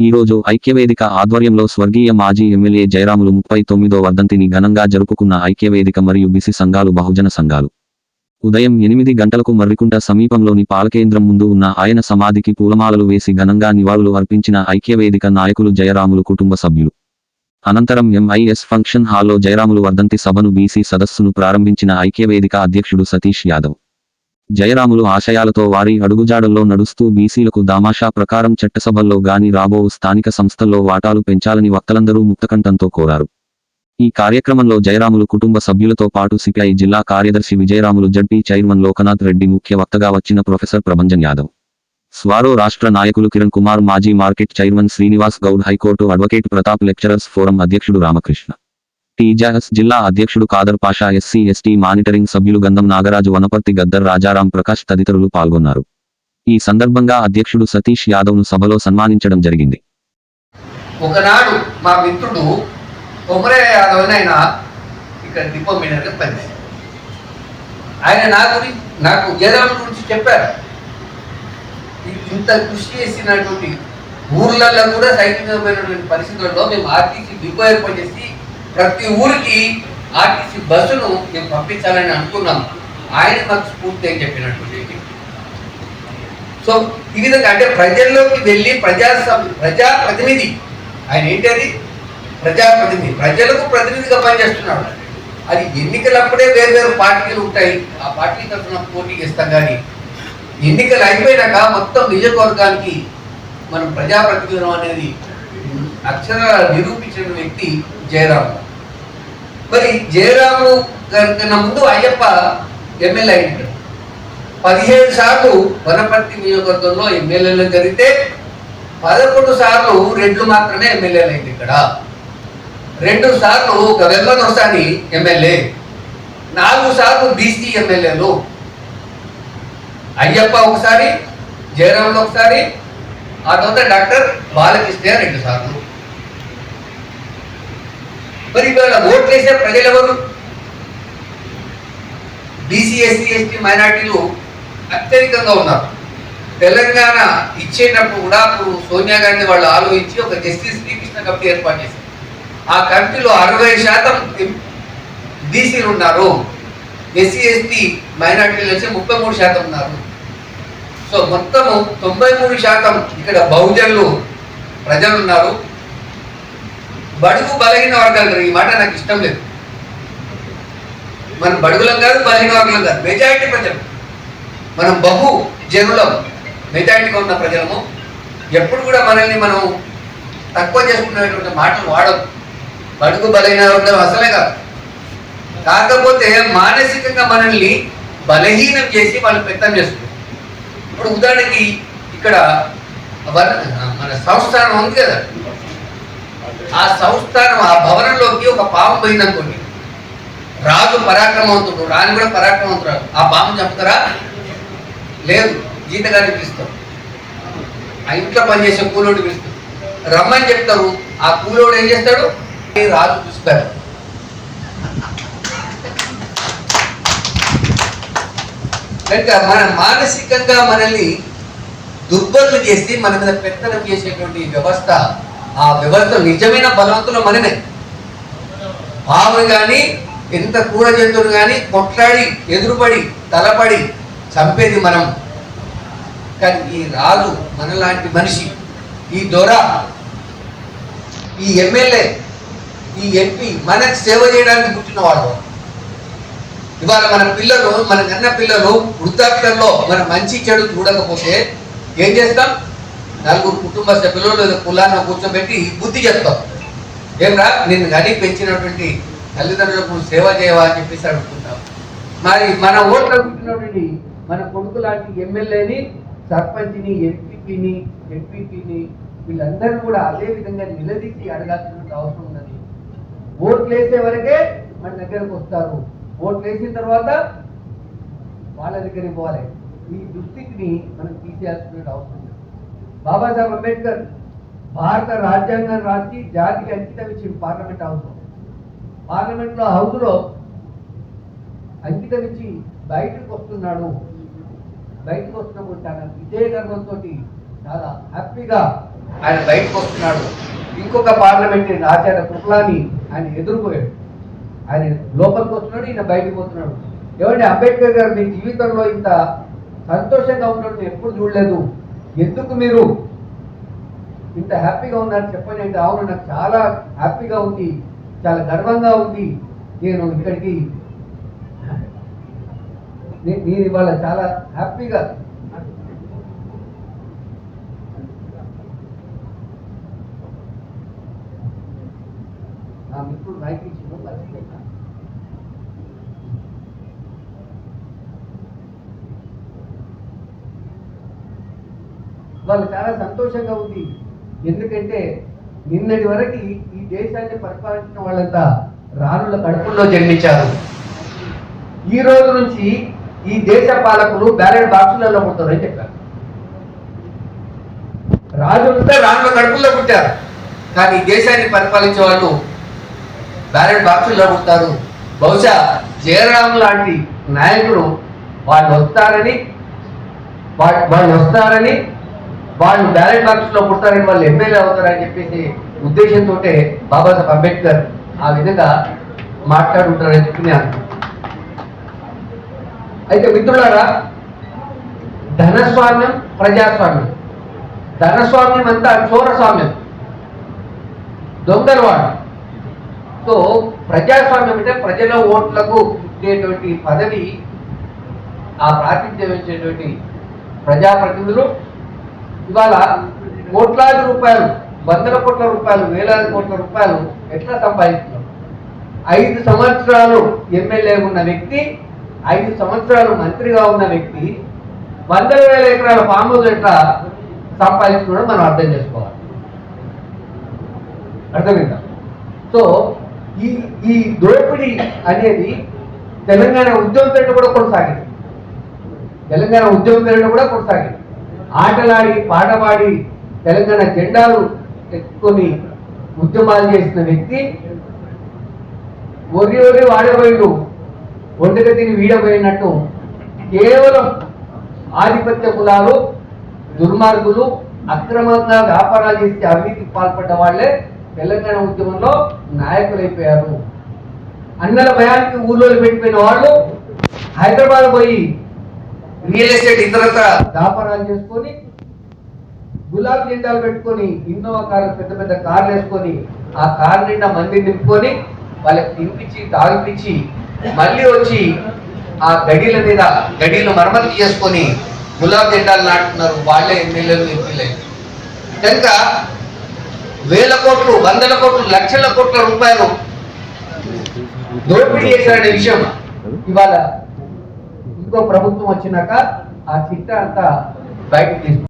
ఈ రోజు ఐక్యవేదిక ఆధ్వర్యంలో స్వర్గీయ మాజీ ఎమ్మెల్యే జయరాములు ముప్పై తొమ్మిదో వర్ధంతిని ఘనంగా జరుపుకున్న ఐక్యవేదిక మరియు బిసి సంఘాలు బహుజన సంఘాలు. ఉదయం ఎనిమిది గంటలకు మర్రికుంట సమీపంలోని పాలకేంద్రం ముందు ఉన్న ఆయన సమాధికి పూలమాలలు వేసి ఘనంగా నివాళులు అర్పించిన ఐక్యవేదిక నాయకులు జయరాములు కుటుంబ సభ్యులు. అనంతరం ఎంఐఎస్ ఫంక్షన్ హాల్లో జయరాములు వర్ధంతి సభను బీసీ సదస్సును ప్రారంభించిన ఐక్యవేదిక అధ్యక్షుడు సతీష్ యాదవ్. జయరాములు ఆశయాలతో వారి అడుగుజాడల్లో నడుస్తూ బీసీలకు దామాషా ప్రకారం చట్టసభల్లో గాని రాబో స్థానిక సంస్థల్లో వాటాలు పెంచాలని వక్తలందరూ ముక్తకంఠంతో కోరారు. ఈ కార్యక్రమంలో జయరాములు కుటుంబ సభ్యులతో పాటు సిపిఐ జిల్లా కార్యదర్శి విజయరాములు జడ్పీ చైర్మన్ లోకనాథ్ రెడ్డి ముఖ్య వక్తగా వచ్చిన ప్రొఫెసర్ ప్రభంజన్ యాదవ్. స్వారో రాష్ట్ర నాయకులు కిరణ్ కుమార్ మాజీ market chairman Srinivas Goud high court advocate Pratap lecturers forum అధ్యక్షుడు రామకృష్ణ. టీజాఎస్ జిల్లా అధ్యక్షుడు Khader Pasha SC ST monitoring సభ్యులు గంధం నాగరాజు వనపర్తి గద్దర్ రాజారాం ప్రకాష్ తదితరులు పాల్గొన్నారు. ఈ సందర్భంగా అధ్యక్షుడు సతీష్ యాదవ్ను సభలో సన్మానించడం జరిగింది. ఒకనాడు మా మిత్రుడు కొమరే యాదవ్ ఆయన ఇక్కడ డిపో మీనర్గా పనిచేశారు. ఆయన నా గురించి నాకు జయరాం గురించి చెప్పారు. ఇంత కృషి చేసినటువంటి ఊర్లలో కూడా సైకిల్ పోయినటువంటి పరిస్థితుల్లో మేము ఆర్టీసీ డిపో ఏర్పాటు చేసి ప్రతి ఊరికి ఆర్టీసీ బస్సును మేము పంపించాలని అనుకున్నాం. ఆయన మాకు స్ఫూర్తి అని చెప్పినటువంటి సో ఈ విధంగా అంటే ప్రజల్లోకి వెళ్ళి ప్రజా సభ- ప్రజా ప్రతినిధి. ఆయన ఏంటది? ప్రజాప్రతినిధి ప్రజలకు ప్రతినిధిగా పనిచేస్తున్నాడు. అది ఎన్నికలప్పుడే వేరు వేరు పార్టీలు ఉంటాయి. ఆ పార్టీ తరఫున పోటీ చేస్తాం కానీ ఎన్నికలు అయిపోయినాక మొత్తం నియోజకవర్గానికి మనం ప్రజాప్రతినిధులం అనేది అక్షర నిరూపించిన వ్యక్తి జయరాము. మరి జయరాము గారి కన్నా ముందు అయ్యప్ప ఎమ్మెల్యే అయింది పదిహేడు సార్లు వనపర్తి నియోజకవర్గంలో ఎమ్మెల్యేలు జరిగితే పదకొండు సార్లు రెండు మాత్రమే ఎమ్మెల్యేలు అయింది ఇక్కడ. రెండు సార్లు ఒక ఒకసారి ఎమ్మెల్యే. నాలుగు సార్లు బీసీ ఎమ్మెల్యేలు. అయ్యప్ప ఒకసారి జయరాములు ఒకసారి ఆ తర్వాత డాక్టర్ బాలకృష్ణ రెండు సార్లు. మరి ఇవాళ ఓట్లు వేసే ప్రజలు ఎవరు బీసీ ఎస్సీ ఎస్టీ మైనార్టీలు అత్యధికంగా ఉన్నారు. తెలంగాణ ఇచ్చేటప్పుడు కూడా అప్పుడు సోనియా గాంధీ వాళ్ళు ఆలోచించి ఒక జస్టిస్ శ్రీకృష్ణ కమిటీ ఏర్పాటు చేశారు. ఆ కమిటీలో అరవై శాతం బీసీలు ఉన్నారు. ఎస్సీ ఎస్టీ మైనార్టీలు వచ్చి ముప్పై మూడు శాతం ఉన్నారు. సో మొత్తము తొంభై మూడు శాతం ఇక్కడ బహుజనులు ప్రజలు ఉన్నారు. బడుగు బలహీన వర్గాలు ఈ మాట నాకు ఇష్టం లేదు. మనం బడుగులం కాదు బలహీన వర్గం కాదు. మెజారిటీ ప్రజలు. మనం బహు జనులం. మెజారిటీగా ఉన్న ప్రజలము. ఎప్పుడు కూడా మనల్ని మనం తక్కువ చేసుకునేటువంటి మాటలు వాడదు బడుగు బలహీన వర్గం అసలే కాదు. కాకపోతే మానసికంగా మనల్ని బలహీనం చేసి వాళ్ళు పెత్తం చేస్తున్నారు. ఇప్పుడు ఉదాహరణకి ఇక్కడ మన సంస్థానం ఉంది కదా. ఆ సంస్థానం ఆ భవనంలోకి ఒక పాము పోయిందనుకోండి. రాజు పరాక్రమవంతుడు రాని కూడా పరాక్రమవంతుడు ఆ పాము చంపుతారా? లేదు జీతగారిని పిలుస్తాం. ఆ ఇంట్లో పనిచేసే కూలోడు పిలుస్తాం. రమ్మని చెప్తారు. ఆ కూలోడు ఏం చేస్తాడు? రాజు చూస్తారు కనుక మన మానసికంగా మనల్ని దుర్బలు చేసి మన మీద పెత్తనం చేసేటువంటి వ్యవస్థ ఆ వ్యవస్థ నిజమైన బలవంతులు మనమే. పాము కానీ ఎంత క్రూర జంతువులు కానీ కొట్లాడి ఎదురుపడి తలపడి చంపేది మనం. కానీ ఈ రాజు మనలాంటి మనిషి ఈ దొర ఈ ఎమ్మెల్యే ఈ ఎంపీ మనకు సేవ చేయడానికి పుట్టినవాడు. ఇవాళ మన పిల్లలు మన కన్న పిల్లలు వృద్ధాప్యంలో మన మంచి చెడు చూడకపోతే ఏం చేస్తాం? నలుగురు కుటుంబ సభ్యులు లేదా కులాన్ని కూర్చోబెట్టి బుద్ధి చెప్తాం. ఏమరా నిన్ను గడి పెంచినటువంటి తల్లిదండ్రులకు సేవ చేయవా అని చెప్పేసి అడుగుతున్నాం. మరి మన ఓట్లు పుట్టినటువంటి మన కొడుకు లాంటి ఎమ్మెల్యేని సర్పంచ్ని ఎంపీపీని ఎంపీపీని వీళ్ళందరూ కూడా అదే విధంగా నిలదీసి అడగాల్సినటువంటి అవసరం ఉన్నది. ఓట్లు వేసే వరకే మన దగ్గరకు వస్తారు. ఓట్లు వేసిన తర్వాత వాళ్ళ దగ్గరికి పోవాలి. ఈ దుస్థితిని మనం తీసేయాల్సిన అవసరం ఉంది. బాబాసాహెబ్ అంబేద్కర్ భారత రాజ్యాంగం రాసి జాతికి అంకితం ఇచ్చిన పార్లమెంట్ హౌస్లో పార్లమెంట్లో అంకితం ఇచ్చి బయటకు వస్తున్నాడు. బయటకు వస్తున్నప్పుడు చాలా విజయ గర్వంతో చాలా హ్యాపీగా ఆయన బయటకు వస్తున్నాడు. ఇంకొక పార్లమెంటరీ ఆచార్య కుట్లాని ఆయన ఎదుర్కోయాడు ఆయన లోపలికి వస్తున్నాడు ఈయన బయటకు వస్తున్నాడు. ఏమంటే అంబేద్కర్ గారు మీ జీవితంలో ఇంత సంతోషంగా ఉన్నట్టు ఎప్పుడు చూడలేదు. ఎందుకు మీరు ఇంత హ్యాపీగా ఉన్నారు? చెప్పండి అంటే అవును నాకు చాలా హ్యాపీగా ఉంది చాలా గర్వంగా ఉంది. నేను ఇక్కడికి నేను ఇవాళ చాలా హ్యాపీగా. నా మిత్రుడు మైక్ ఇచ్చిన మర్చిపోయినా? వాళ్ళు చాలా సంతోషంగా ఉంది. ఎందుకంటే నిన్నటి వరకు ఈ దేశాన్ని పరిపాలించిన వాళ్ళంతా రానుల కడుపుల్లో జన్మించారు. ఈ రోజు నుంచి ఈ దేశ పాలకులు బ్యాలెట్ బాక్సులలో పుడతారని చెప్పారు. రాజులంతా రానుల కడుపుల్లో పుట్టారు. కానీ ఈ దేశాన్ని పరిపాలించే వాళ్ళు బ్యాలెట్ బాక్సుల్లో పుడతారు. బహుశా జయరాం లాంటి నాయకుడు వాళ్ళు వస్తారని వా- వాళ్ళు వస్తారని వాళ్ళు బ్యాలెట్ బాక్స్లో పుట్టారని వాళ్ళు ఎమ్మెల్యే అవుతారని చెప్పేసి ఉద్దేశంతో బాబాసాహెబ్ అంబేద్కర్ ఆ విధంగా మాట్లాడుంటారని చెప్పి నేను అయితే మిత్రులారా ధనస్వామ్యం ప్రజాస్వామ్యం. ధనస్వామ్యం అంతా చోరస్వామ్యం. దొంగలవాడు. సో ప్రజాస్వామ్యం అంటే ప్రజల ఓట్లకు ఉండేటువంటి పదవి ఆ ప్రాతినిధ్యం ఇచ్చేటువంటి ప్రజాప్రతినిధులు ఇవాళ కోట్లాది రూపాయలు వందల కోట్ల రూపాయలు వేలాది కోట్ల రూపాయలు ఎట్లా సంపాదిస్తున్నాం? ఐదు సంవత్సరాలు ఎమ్మెల్యే ఉన్న వ్యక్తి ఐదు సంవత్సరాలు మంత్రిగా ఉన్న వ్యక్తి వందల వేల ఎకరాల ఫామ్ హౌస్ ఎట్లా సంపాదిస్తున్నాడో మనం అర్థం చేసుకోవాలి. అర్థమైందా? సో ఈ ఈ దోపిడీ అనేది తెలంగాణ ఉద్యమం పేరిట కూడా కొనసాగింది. తెలంగాణ ఉద్యమం పేరిట కూడా కొనసాగింది. ఆటలాడి పాట పాడి తెలంగాణ జెండాలు ఎత్తుకొని ఉద్యమాలు చేసిన వ్యక్తి. ఒరి ఒరి వాడబోయిడు. ఒంటిగా తిని వీడబోయినట్టు కేవలం ఆధిపత్య కులాలు దుర్మార్గులు అక్రమంగా వ్యాపారాలు చేసి అవినీతికి పాల్పడ్డ వాళ్ళే తెలంగాణ ఉద్యమంలో నాయకులైపోయారు. అన్నల భయానికి ఊళ్ళో పెట్టిపోయిన వాళ్ళు హైదరాబాద్ పోయి రియల్ ఎస్టేట్ ఇతరత్ర వ్యాపారాలు చేసుకొని గులాబ్ జెండాలు పెట్టుకొని ఇన్నోవా కార్లు పెద్ద పెద్ద కార్లు వేసుకొని ఆ కార్ నిండా మంది నింపుకొని వాళ్ళకి తినిపించి తాగిపించి మళ్ళీ వచ్చి ఆ గడీల మీద గడీలు మరమ్మతు చేసుకొని గులాబ్ జెండాలు నాటుతున్నారు. వాళ్ళే ఎమ్మెల్యేలు ఎంపీలే. కనుక వేల కోట్లు వందల కోట్లు లక్షల కోట్ల రూపాయలు దోపిడీ చేశారనే విషయం ఇవాళ ఇంకో ప్రభుత్వం వచ్చినాక ఆ చిట్ట అంతా బయటకు తీసుకు